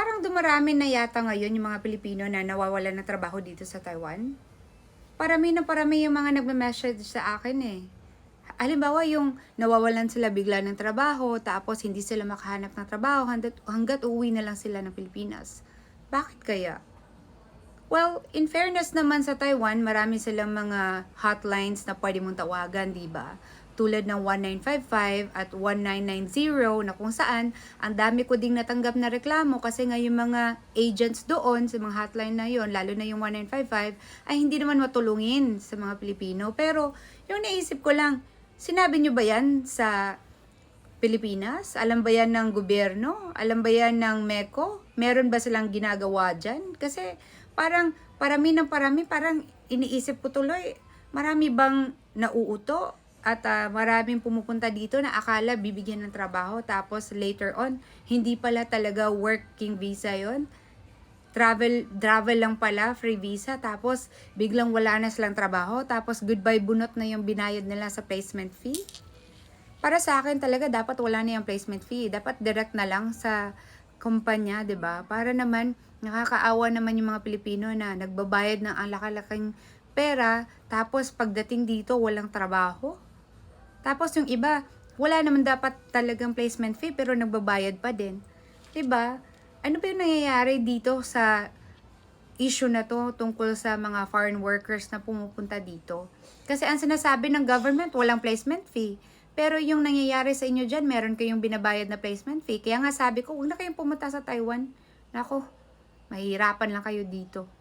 parang dumarami na yata ngayon yung mga Pilipino na nawawalan ng trabaho dito sa Taiwan. Parami na parami yung mga nagme-message sa akin eh. Halimbawa yung nawawalan sila bigla ng trabaho, tapos hindi sila makahanap ng trabaho hanggat, hanggat uwi na lang sila ng Pilipinas. Bakit kaya? Well, in fairness naman sa Taiwan, marami silang mga hotlines na pwede mong tawagan, di ba? Tulad ng 1955 at 1990 na kung saan ang dami ko ding natanggap na reklamo kasi nga yung mga agents doon sa mga hotline na yon, lalo na yung 1955, ay hindi naman matulungin sa mga Pilipino. Pero yung naisip ko lang, sinabi nyo ba yan sa Pilipinas? Alam ba yan ng gobyerno? Alam ba yan ng MECO? Meron ba silang ginagawa dyan? Kasi parang parami ng parami, parang iniisip ko tuloy, marami bang nauuto? At ah, maraming pumupunta dito na akala bibigyan ng trabaho tapos later on, hindi pala talaga working visa yon travel travel lang pala, free visa, tapos biglang wala na silang trabaho, tapos goodbye bunot na yung binayad nila sa placement fee. Para sa akin talaga dapat wala na yung placement fee. Dapat direct na lang sa kumpanya, 'di ba? Para naman nakakaawa naman yung mga Pilipino na nagbabayad ng ang laki-laking pera tapos pagdating dito walang trabaho. Tapos yung iba, wala naman dapat talagang placement fee pero nagbabayad pa din. 'Di ba? Ano ba yung nangyayari dito sa issue na to tungkol sa mga foreign workers na pumupunta dito? Kasi ang sinasabi ng government, walang placement fee. Pero yung nangyayari sa inyo dyan, meron kayong binabayad na placement fee. Kaya nga sabi ko, huwag na kayong pumunta sa Taiwan. Nako, mahirapan lang kayo dito.